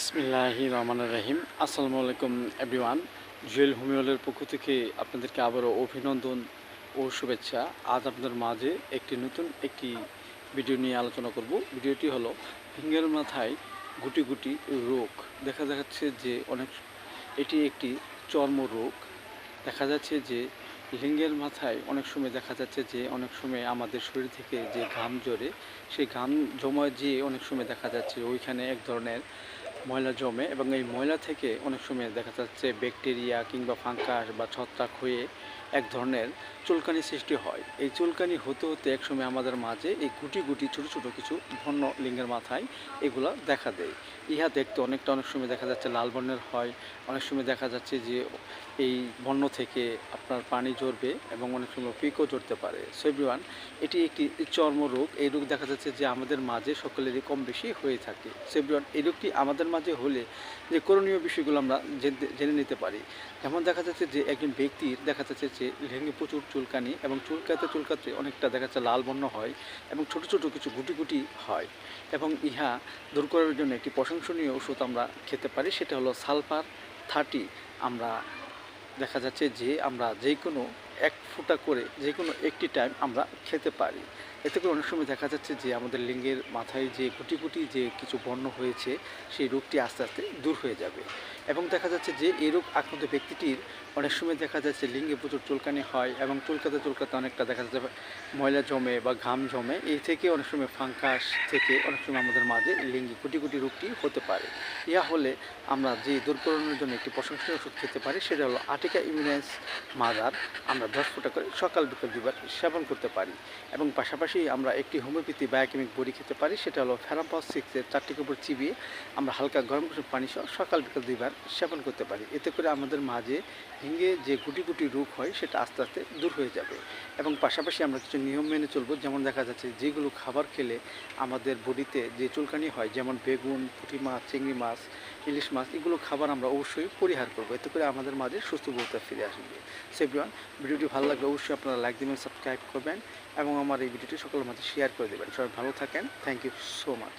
বিসমিল্লাহি রহমান রহিম। আসসালামু আলাইকুম, এভরিওয়ান। জুয়েল হোমিওলের পক্ষ থেকে আপনাদেরকে আবারও অভিনন্দন ও শুভেচ্ছা। আজ আপনাদের মাঝে একটি নতুন একটি ভিডিও নিয়ে আলোচনা করব। ভিডিওটি হলো, ফিঙ্গার মাথায় গুটি গুটি রোগ। দেখা যাচ্ছে যে অনেক, এটি একটি চর্ম রোগ। দেখা যাচ্ছে যে লিঙ্গের মাথায় অনেক সময় দেখা যাচ্ছে যে অনেক সময় আমাদের শরীর থেকে যে ঘাম জড়ে সেই ঘাম জমা যেয়ে অনেক সময় দেখা যাচ্ছে ওইখানে এক ধরনের ময়লা জমে এবং এই ময়লা থেকে অনেক সময় দেখা যাচ্ছে ব্যাকটেরিয়া কিংবা ফাঙ্কাস বা ছত্রাক হয়ে এক ধরনের চুলকানি সৃষ্টি হয়। এই চুলকানি হতে হতে এক সময় আমাদের মাঝে এই গুটি গুটি ছোট ছোট কিছু বন্য লিঙ্গের মাথায় এগুলা দেখা দেয়। ইহা দেখতে অনেকটা অনেক সময় দেখা যাচ্ছে লাল বর্ণের হয়, অনেক সময় দেখা যাচ্ছে যে এই বর্ণ থেকে আপনার পানি ঝরবে এবং অনেক সময় পিকও ঝরতে পারে। সো এভরিওয়ান এটি একটি চর্মরোগ। এই রোগ দেখা যাচ্ছে যে আমাদের মাঝে সকলেরই কম বেশি হয়ে থাকে। সো এভরিওয়ান এই রোগটি আমাদের মাঝে হলে যে করণীয় বিষয়গুলো আমরা জেনে- নিতে পারি। যেমন দেখা যাচ্ছে যে একজন ব্যক্তির দেখা যাচ্ছে যে লেহেঙ্গে প্রচুর চুলকানি এবং চুলকাতে চুলকাতে অনেকটা দেখা যাচ্ছে লাল বর্ণ হয় এবং ছোট ছোট কিছু গুটি গুটি হয় এবং ইহা দূর করার জন্য একটি প্রশংসনীয় ওষুধ আমরা খেতে পারি, সেটা হলো সালফার থার্টি। আমরা দেখা যাচ্ছে যে আমরা যে কোনো এক ফুটা করে যে কোনো একটি টাইম আমরা খেতে পারি। এতে করে অনেক সময় দেখা যাচ্ছে যে আমাদের লিঙ্গের মাথায় যে গুটি গুটি যে কিছু বর্ণ হয়েছে, সেই রোগটি আস্তে আস্তে দূর হয়ে যাবে। এবং দেখা যাচ্ছে যে এই রোগ আক্রান্ত ব্যক্তিটির অনেক সময় দেখা যাচ্ছে লিঙ্গে প্রচুর চুলকানি হয় এবং চুলকাতে চুলকাতে অনেকটা দেখা যাচ্ছে ময়লা জমে বা ঘাম জমে। এই থেকে অনেক সময় ফাঙ্কাস থেকে অনেক সময় আমাদের মাঝে লিঙ্গে গুটি গুটি রোগটি হতে পারে। ইয়া হলে আমরা যে দূরকরণের জন্য একটি প্রশংসনীয় ওষুধ খেতে পারি, সেটা হলো আটিকা ইমিউনাইজ মাদার। আমরা দশ ফুটা করে সকাল বিকাল দুবার সেবন করতে পারি। এবং পাশাপাশি আমরা একটি হোমিওপ্যাথি বায়োকেমিক বড়ি খেতে পারি, সেটা হলো ফেরাম্পাস সিক্সের চারটি কাপড় চিবিয়ে আমরা হালকা গরম করে পানি সহ সকাল বিকাল দুইবার সেবন করতে পারি। এতে করে আমাদের মাঝে হিঙ্গে যে গুটি গুটি রোগ হয়, সেটা আস্তে আস্তে দূর হয়ে যাবে। এবং পাশাপাশি আমরা কিছু নিয়ম মেনে চলবো, যেমন দেখা যাচ্ছে যেগুলো খাবার খেলে আমাদের বডিতে যে চুলকানি হয়, যেমন বেগুন, পুঁটি মাছ, চিংড়ি মাছ, ইলিশ মাছ, এগুলো খাবার আমরা অবশ্যই পরিহার করব। এতে করে আমাদের মাঝে সুস্থ বলতে ফিরে আসবে। সেভিওয়ান ভিডিওটি ভালো লাগলে অবশ্যই আপনারা লাইক দেবেন সাবস্ক্রাইব করবেন এবং আমার এই ভিডিওটি সকলের মাঝে শেয়ার করে দেবেন। সবাই ভালো থাকেন। Thank you so much